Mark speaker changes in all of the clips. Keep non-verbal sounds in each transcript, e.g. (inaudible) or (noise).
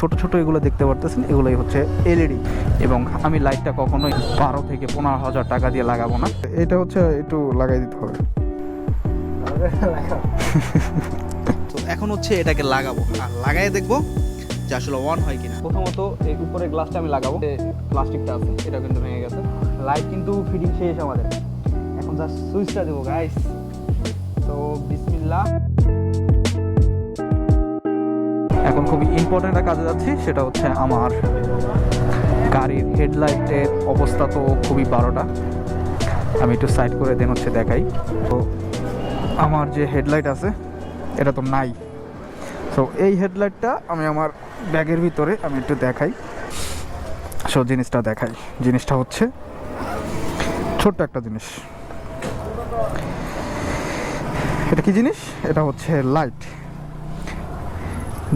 Speaker 1: ছোট ছোট এগুলো দেখতে পারতেছেন এগুলোই হচ্ছে এলইডি। এবং আমি লাইটটা কখনোই বারো থেকে পনেরো হাজার টাকা দিয়ে লাগাবো না।
Speaker 2: এটা হচ্ছে একটু লাগাই দিতে হবে।
Speaker 3: তো এখন হচ্ছে এটাকে লাগাবো। আর লাগাই দেখব যে আসলে অন হয় কিনা।
Speaker 1: প্রথমত এই উপরে গ্লাসটা আমি লাগাবো। প্লাস্টিকটা আছে এটা কিন্তু ভেঙে গেছে। লাইট কিন্তু ফিটিং শেষ আমাদের। এখন জাস্ট সুইচটা দেবো গাইস তো বিসমিল্লাহ। এখন খুবই ইম্পর্টেন্ট একটা কাজে যাচ্ছি, সেটা হচ্ছে আমার গাড়ির হেডলাইটের অবস্থা তো খুবই বারোটা। আমি একটু সাইড করে দেন হচ্ছে দেখাই। তো আমার যে হেডলাইট আছে, এটা তো নাই। তো এই হেডলাইটটা আমি আমার ব্যাগের ভিতরে আমি একটু দেখাই। সো জিনিসটা দেখাই। জিনিসটা হচ্ছে ছোট্ট একটা জিনিস। এটা কি জিনিস? এটা হচ্ছে লাইট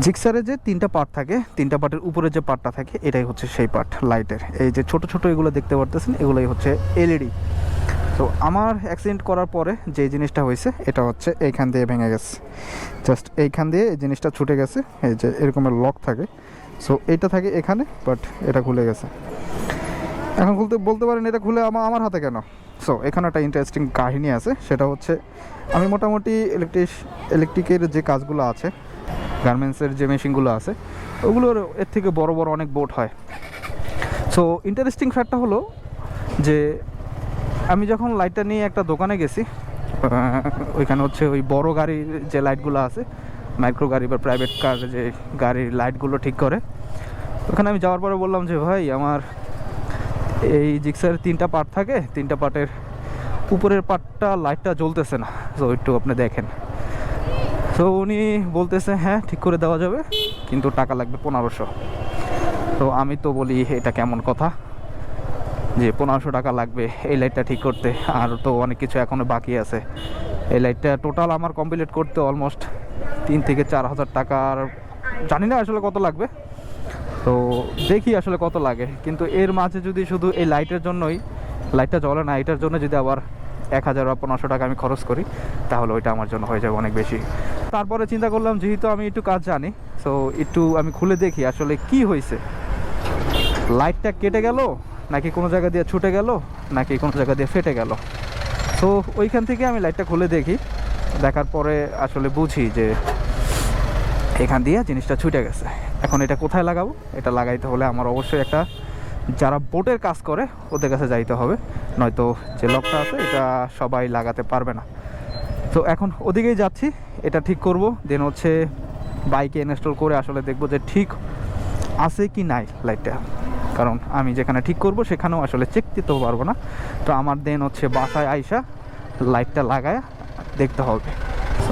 Speaker 1: জিক্সারে যে তিনটা পার্ট থাকে, তিনটা পার্টের উপরে যে পার্টটা থাকে, এটাই হচ্ছে সেই পার্ট লাইটের এই যে ছোট ছোট এগুলো দেখতে পারতেছেন, এগুলোই হচ্ছে এলইডি তো আমার অ্যাক্সিডেন্ট করার পরে যে জিনিসটা হয়েছে, এটা হচ্ছে এইখান দিয়ে ভেঙে গেছে। জাস্ট এইখান দিয়ে এই জিনিসটা ছুটে গেছে, এই যে এরকমের লক থাকে। সো এইটা থাকে এখানে বাট এটা খুলে গেছে। এখন খুলতে, বলতে পারেন এটা খুলে আমার আমার হাতে কেন? সো এখানে একটা ইন্টারেস্টিং কাহিনী আছে, সেটা হচ্ছে আমি মোটামুটি ইলেকট্রিক ইলেকট্রিকের যে কাজগুলো আছে গার্মেন্টসের যে মেশিনগুলো আছে, ওগুলোর এর থেকে বড় বড় অনেক বোট হয়। সো ইন্টারেস্টিং ফ্যাক্টটা হলো যে, আমি যখন লাইটটা নিয়ে একটা দোকানে গেছি ওইখানে হচ্ছে ওই বড় গাড়ির যে লাইটগুলো আছে মাইক্রো গাড়ি বা প্রাইভেট কার যে গাড়ির লাইটগুলো ঠিক করে, ওখানে আমি যাওয়ার পরে বললাম যে, ভাই, আমার এই জিক্সার তিনটা পার্ট থাকে, তিনটা পার্টের উপরের পার্টটা লাইটটা জ্বলতেছে না। তো একটু আপনি দেখেন। তো উনি বলতেছে হ্যাঁ ঠিক করে দেওয়া যাবে, কিন্তু টাকা লাগবে পনেরোশো। তো আমি তো বলি, এটা কেমন কথা যে পনেরোশো টাকা লাগবে এই লাইটটা ঠিক করতে? আর তো অনেক কিছু এখনও বাকি আছে। এই লাইটটা টোটাল আমার কমপ্লিট করতে অলমোস্ট তিন থেকে চার হাজার টাকার জানি না আসলে কত লাগবে। তো দেখি আসলে কত লাগে, কিন্তু এর মাঝে যদি শুধু এই লাইটের জন্যই লাইটটা জ্বলে না, এটার জন্য যদি আবার এক হাজার বা পনেরোশো টাকা আমি খরচ করি, তাহলে ওইটা আমার জন্য হয়ে যাবে অনেক বেশি। তারপরে চিন্তা করলাম, যেহেতু আমি একটু কাজ জানি সো একটু আমি খুলে দেখি আসলে কি হয়েছে। লাইটটা কেটে গেল, নাকি কোনো জায়গা দিয়ে ছুটে গেল, নাকি কোনো জায়গা দিয়ে ফেটে গেল? তো ওইখান থেকে আমি লাইটটা খুলে দেখি, দেখার পরে আসলে বুঝি যে এখান দিয়ে জিনিসটা ছুটে গেছে। এখন এটা কোথায় লাগাবো? এটা লাগাইতে হলে আমার অবশ্যই একটা, যারা বোটের কাজ করে, ওদের কাছে যাইতে হবে। নয়তো যে লকটা আছে, এটা সবাই লাগাতে পারবে না। তো এখন ওদিকেই যাচ্ছি, এটা ঠিক করব। দেন হচ্ছে বাইকে ইনস্টল করে আসলে দেখব যে ঠিক আছে কি নাই লাইটটা কারণ আমি যেখানে ঠিক করব সেখানেও আসলে চেক দিতে পারব না। তো আমার দেন হচ্ছে বাসায় আইসা লাইটটা লাগায় দেখতে হবে।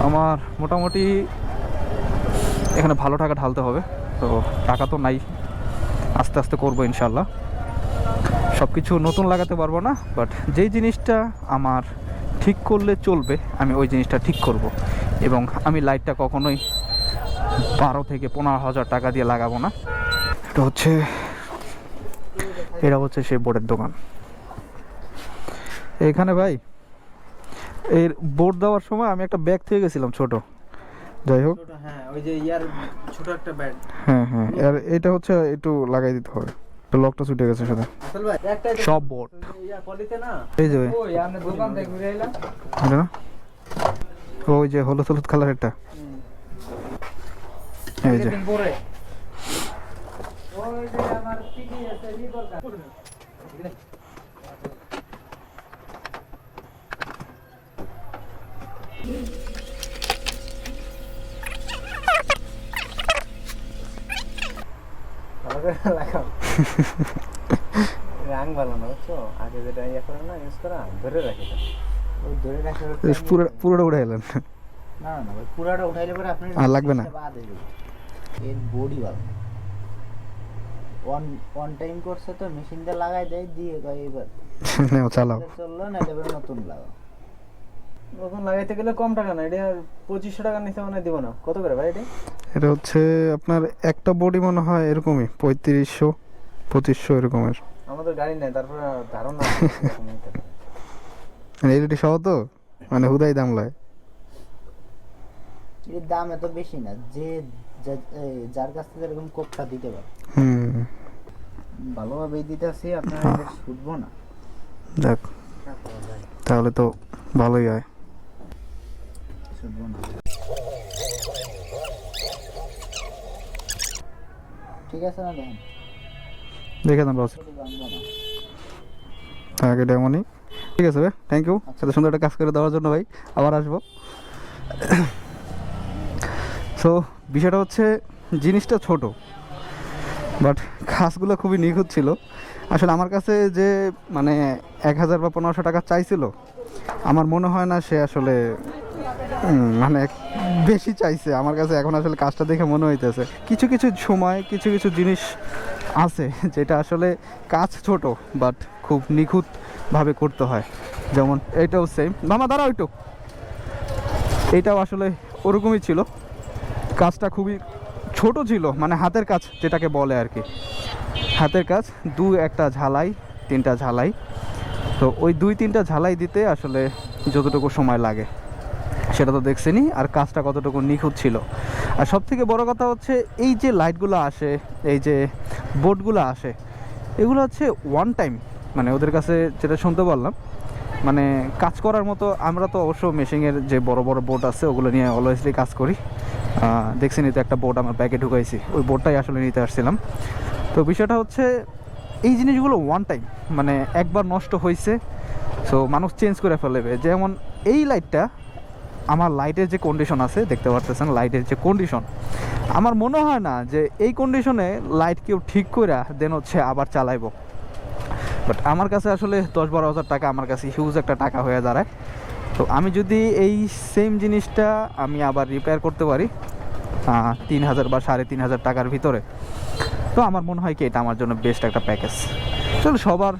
Speaker 1: আমার মোটামুটি এখানে ভালো টাকা ঢালতে হবে। তো টাকা তো নাই, আস্তে আস্তে করব ইনশাল্লাহ সব কিছু নতুন লাগাতে পারব না বাট যেই জিনিসটা আমার ঠিক করলে চলবে আমি ওই জিনিসটা ঠিক করব। এবং আমি লাইটটা কখনোই বারো থেকে পনেরো হাজার টাকা দিয়ে লাগাবো না। এটা হচ্ছে এটা হচ্ছে সেই বোর্ডের দোকান। এখানে ভাই এর বোর্ড দেওয়ার সময় আমি একটা ব্যাগ থেকে গেছিলাম ছোট। যাই হোক।
Speaker 3: হ্যাঁ ওই যে ইয়ার ছোট একটা ব্যাগ।
Speaker 2: হ্যাঁ হ্যাঁ আর এটা হচ্ছে একটু লাগাই দিতে হবে। তো লকটা ছুটে গেছে
Speaker 3: একটা
Speaker 1: সব
Speaker 3: না?
Speaker 2: এই যে না? ওই যে হলুদ হলুদ কালারেরটা এই যে।
Speaker 3: লাগাও রাং না বুঝছ আগে যেটা ধরে ধরে না না পুরাটা উঠাইলে টাইম করছে তো লাগাই দেয় দিয়ে এবার না। নতুন লাগাও
Speaker 4: নতুন লাগাইতে গেলে কম টাকা না এটা পঁচিশশো টাকার নিচে মানে দিব না কত করে ভাই এটা
Speaker 2: হচ্ছে আপনার একটা বডি মনে হয় এরকমই, পঁয়ত্রিশশো। পঁচিশশো এরকমের।
Speaker 4: আমাদের গাড়ি নেই তারপরে ধারণা (laughs)
Speaker 2: এলইডি সহ তো? মানে হুদাই দাম লয়।
Speaker 3: এর দাম এত বেশি না যে
Speaker 5: যার কাছ থেকে এরকম কোপটা দিতে পারে।
Speaker 1: হুম।
Speaker 5: ভালোভাবেই দিতে আসি আপনার এটা ছুটবো না।
Speaker 1: যাক তাহলে তো ভালোই হয়।
Speaker 5: ছুটবো না। ঠিক আছে না দেখেন
Speaker 1: দেখে দেন বস
Speaker 5: না
Speaker 1: আগে এমনই ঠিক আছে ভাই থ্যাংক ইউ এত সুন্দর একটা কাজ করে দেওয়ার জন্য ভাই আবার আসব। সো বিষয়টা হচ্ছে জিনিসটা ছোট বাট কাজগুলো খুবই নিখুঁত ছিল। আসলে আমার কাছে যে মানে এক হাজার বা পনেরোশো টাকা চাইছিল আমার মনে হয় না সে আসলে মানে বেশি চাইছে। আমার কাছে এখন আসলে কাজটা দেখে মনে হইতেছে। কিছু কিছু সময় কিছু কিছু জিনিস আছে, যেটা আসলে কাজ ছোট বাট খুব নিখুঁতভাবে করতে হয়। যেমন এইটাও সেম মামা, দাঁড়াও একটু। এইটাও আসলে ওরকমই ছিল। কাজটা খুবই ছোট ছিল মানে হাতের কাজ যেটাকে বলে আর কি। হাতের কাজ, দু একটা ঝালাই, তিনটা ঝালাই। তো ওই দুই তিনটা ঝালাই দিতে আসলে যতটুকু সময় লাগে, সেটা তো দেখছেনই, আর কাজটা কতটুকু নিখুঁত ছিল। আর সব থেকে বড় কথা হচ্ছে এই যে লাইটগুলো আসে এই যে বোর্ডগুলো আসে এগুলো হচ্ছে ওয়ান টাইম মানে ওদের কাছে যেটা শুনতে পারলাম মানে কাজ করার মতো আমরা তো অবশ্য মেশিনের যে বড় বড় বোর্ড আছে ওগুলো নিয়ে অলওয়েজলি কাজ করি। আহ, দেখছেনই তো একটা বোর্ড আমার ব্যাগে ঢুকাইছি ওই বোর্ডটাই আসলে নিতে আসছিলাম। তো বিষয়টা হচ্ছে এই জিনিসগুলো ওয়ান টাইম মানে একবার নষ্ট হয়েছে সো মানুষ চেঞ্জ করে ফেলবে। যেমন এই লাইটটা আমার লাইটের যে কন্ডিশন আছে, দেখতে পারতেছেন লাইটের যে কন্ডিশন আমার মনে হয় না যে এই কন্ডিশনে লাইট কেউ ঠিক করে দেন হচ্ছে আবার চালাইবো। বাট আমার কাছে আসলে দশ বারো হাজার টাকা আমার কাছে হিউজ একটা টাকা হয়ে দাঁড়ায়। তো আমি যদি এই সেম জিনিসটা আমি আবার রিপেয়ার করতে পারি তিন হাজার বা সাড়ে তিন হাজার টাকার ভিতরে, তো আমার মনে হয় কি এটা আমার জন্য বেস্ট একটা প্যাকেজ চলো সবার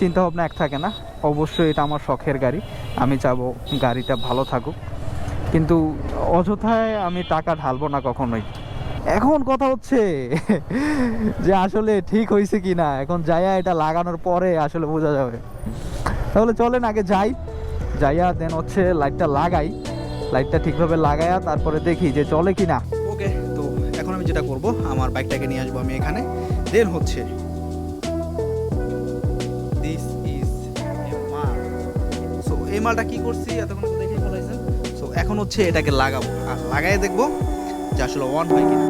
Speaker 1: চিন্তাভাবনা এক থাকে না, অবশ্যই এটা আমার শখের গাড়ি। আমি চাবো গাড়িটা ভালো থাকুক। কিন্তু অযথায় আমি টাকা ঢালবো না কখনোই। এখন কথা হচ্ছে যে আসলে ঠিক হয়েছে কি না এখন যাইয়া এটা লাগানোর পরে আসলে বোঝা যাবে। তাহলে চলেন আগে যাই, যাইয়া দেন হচ্ছে লাইটটা লাগাই, লাইটটা ঠিকভাবে লাগাইয়া তারপরে দেখি যে চলে কি না
Speaker 3: ওকে, তো এখন আমি যেটা করব, আমার বাইকটাকে নিয়ে আসব আমি এখানে। দেন হচ্ছে দিস ইজ মাল সো এই মালটা কি করছি? এতক্ষণ এখন হচ্ছে এটাকে লাগাবো। আর লাগাই দেখব যে আসলে অন হয় কিনা।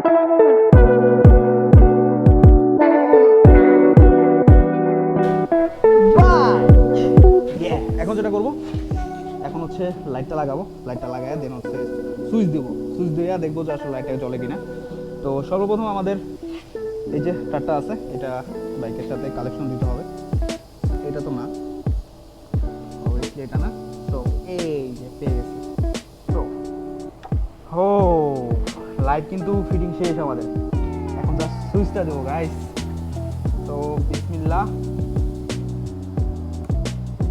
Speaker 3: এখন যেটা করব, এখন হচ্ছে লাইটটা লাগাবো। লাইটটা লাগাই দেন হচ্ছে সুইচ দেবো। সুইচ দিয়ে দেখব যে আসলে লাইটটা জ্বলে কিনা। তো সর্বপ্রথম আমাদের এই যে তারটা আছে, এটা বাইকের সাথে কালেকশন দিতে হবে। এটা তো না। এটা না। হো লাইট কিন্তু ফিটিং শেষ আমাদের। এখন জাস্ট সুইচটা দেবো গাইস তো বিসমিল্লাহ।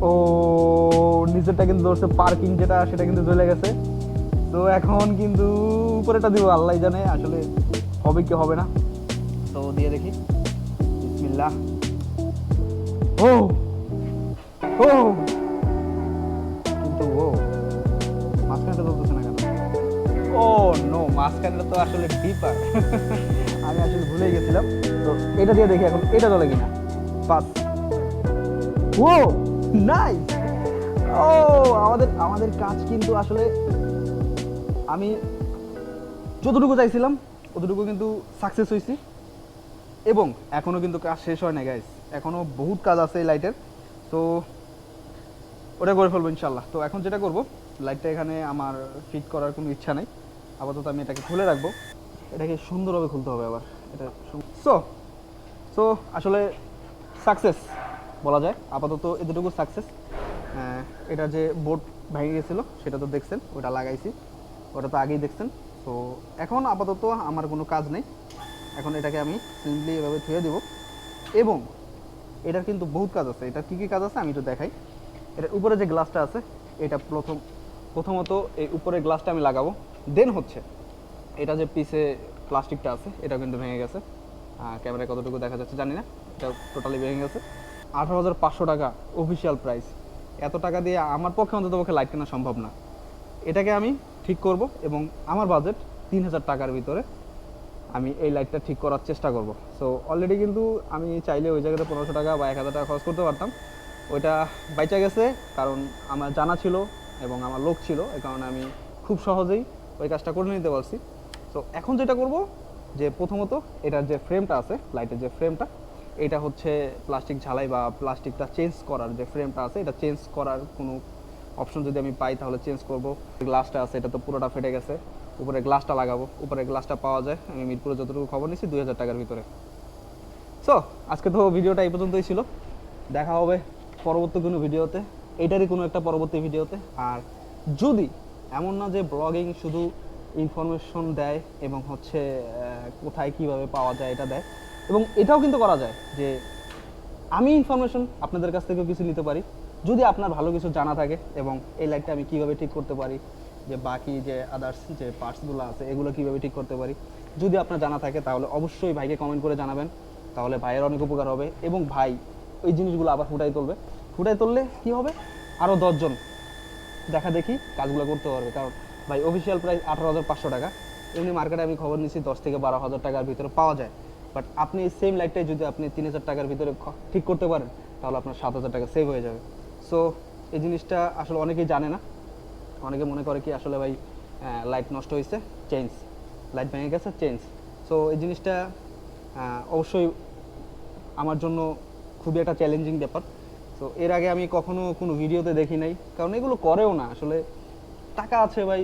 Speaker 3: ও নিচেরটা কিন্তু ধরছে পার্কিং যেটা, সেটা কিন্তু চলে গেছে। তো এখন কিন্তু উপরেটা দিব আল্লাহ জানে, আসলে হবে কি হবে না। তো দিয়ে দেখি। বিসমিল্লাহ। ও ও। নো মাঝখানটা তো আসলে ডিপার আমি আসলে ভুলেই গেছিলাম। তো এটা দিয়ে দেখি এখন, এটা চলে কিনা। পাস ও নাই ও, আমাদের আমাদের কাজ কিন্তু আসলে আমি যতটুকু চাইছিলাম ততটুকু কিন্তু সাকসেস হয়েছি এবং এখনও কিন্তু কাজ শেষ হয় না গাইস এখনও বহুত কাজ আছে এই লাইটের তো ওটা করে ফেলব ইনশাল্লাহ তো এখন যেটা করব লাইটটা এখানে আমার ফিট করার কোনো ইচ্ছা নেই। আপাতত আমি এটাকে খুলে রাখব। এটাকে সুন্দরভাবে খুলতে হবে আবার। এটা সো সো আসলে সাকসেস বলা যায়। আপাতত এতটুকু সাকসেস এটা যে বোর্ড ভেঙে গেছিল, সেটা তো দেখছেন, ওটা লাগাইছি। ওটা তো আগেই দেখছেন। তো এখন আপাতত আমার কোনো কাজ নেই। এখন এটাকে আমি সিম্পলি এভাবে ধুয়ে দেবো। এবং এটার কিন্তু বহুত কাজ আছে। এটা কী কী কাজ আছে আমি একটু দেখাই। এটার উপরে যে গ্লাসটা আছে, এটা প্রথম প্রথমত এই উপরের গ্লাসটা আমি লাগাবো। দেন হচ্ছে, এটা যে পিসে প্লাস্টিকটা আছে এটা কিন্তু ভেঙে গেছে। ক্যামেরায় কতটুকু দেখা যাচ্ছে জানি না এটা টোটালি ভেঙে গেছে। আঠারো হাজার পাঁচশো টাকা অফিসিয়াল প্রাইস এত টাকা দিয়ে আমার পক্ষে অন্তত পক্ষে লাইট কেনা সম্ভব না। এটাকে আমি ঠিক করব এবং আমার বাজেট তিন হাজার টাকার ভিতরে আমি এই লাইটটা ঠিক করার চেষ্টা করব। সো অলরেডি কিন্তু আমি চাইলে ওই জায়গাতে পনেরোশো টাকা বা এক হাজার টাকা খরচ করতে পারতাম। ওইটা বাইচা গেছে, কারণ আমার জানা ছিল এবং আমার লোক ছিল, এ কারণে আমি খুব সহজেই ওই কাজটা করে নিতে পারছি তো এখন যেটা করব, যে প্রথমত এটার যে ফ্রেমটা আছে লাইটের যে ফ্রেমটা এটা হচ্ছে প্লাস্টিক ঝালাই বা প্লাস্টিকটা চেঞ্জ করার যে ফ্রেমটা আছে, এটা চেঞ্জ করার কোনো অপশন যদি আমি পাই, তাহলে চেঞ্জ করব। গ্লাসটা আছে, এটা তো পুরোটা ফেটে গেছে। উপরে গ্লাসটা লাগাবো। উপরে গ্লাসটা পাওয়া যায়। আমি মিরপুরে যতটুকু খবর নিচ্ছি দুই হাজার টাকার ভিতরে। সো আজকে তো ভিডিওটা এই পর্যন্তই ছিল। দেখা হবে পরবর্তী কোনো ভিডিওতে এটারই কোনো একটা পরবর্তী ভিডিওতে আর যদি এমন না যে ব্লগিং শুধু ইনফরমেশন দেয় এবং হচ্ছে কোথায় কীভাবে পাওয়া যায় এটা দেয়। এবং এটাও কিন্তু করা যায় যে আমি ইনফরমেশন আপনাদের কাছ থেকেও কিছু নিতে পারি। যদি আপনার ভালো কিছু জানা থাকে এবং এই লাইটটা আমি কীভাবে ঠিক করতে পারি, যে বাকি যে আদার্স যে পার্টসগুলো আছে, এগুলো কীভাবে ঠিক করতে পারি, যদি আপনার জানা থাকে তাহলে অবশ্যই ভাইকে কমেন্ট করে জানাবেন। তাহলে ভাইয়ের অনেক উপকার হবে এবং ভাই ওই জিনিসগুলো আবার ফুটাই তুলবে। ফুটাই তুললে কী হবে? আরও দশজন দেখা দেখি কাজগুলো করতে পারবে। কারণ ভাই অফিসিয়াল প্রাইস আঠারো হাজার পাঁচশো টাকা। এমনি মার্কেটে আমি খবর নিচ্ছি দশ থেকে বারো হাজার টাকার ভিতরে পাওয়া যায়। বাট আপনি সেম লাইটটাই যদি আপনি তিন হাজার টাকার ভিতরে ঠিক করতে পারেন, তাহলে আপনার সাত হাজার টাকা সেভ হয়ে যাবে। সো এই জিনিসটা আসলে অনেকেই জানে না। অনেকে মনে করে কি আসলে ভাই লাইট নষ্ট হয়েছে চেঞ্জ লাইট ভেঙে গেছে চেঞ্জ সো এই জিনিসটা অবশ্যই আমার জন্য খুবই একটা চ্যালেঞ্জিং ব্যাপার। তো এর আগে আমি কখনো কোনো ভিডিওতে দেখি নাই। কারণ এগুলো করেও না, আসলে টাকা আছে ভাই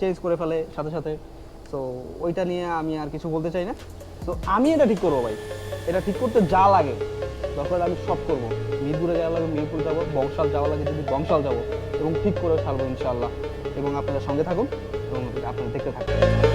Speaker 3: চেঞ্জ করে ফেলে সাথে সাথে। তো ওইটা নিয়ে আমি আর কিছু বলতে চাই না। তো আমি এটা ঠিক করব ভাই। এটা ঠিক করতে যা লাগে। দরকার আমি সব করব। মিরপুরে যাওয়া লাগে, মিরপুর যাব, বংশাল যাওয়া লাগে, যদি বংশাল যাব। এবং ঠিক করে ছাড়বো ইনশাল্লাহ এবং আপনারা সঙ্গে থাকুন, এবং আপনারা দেখতে থাকুন।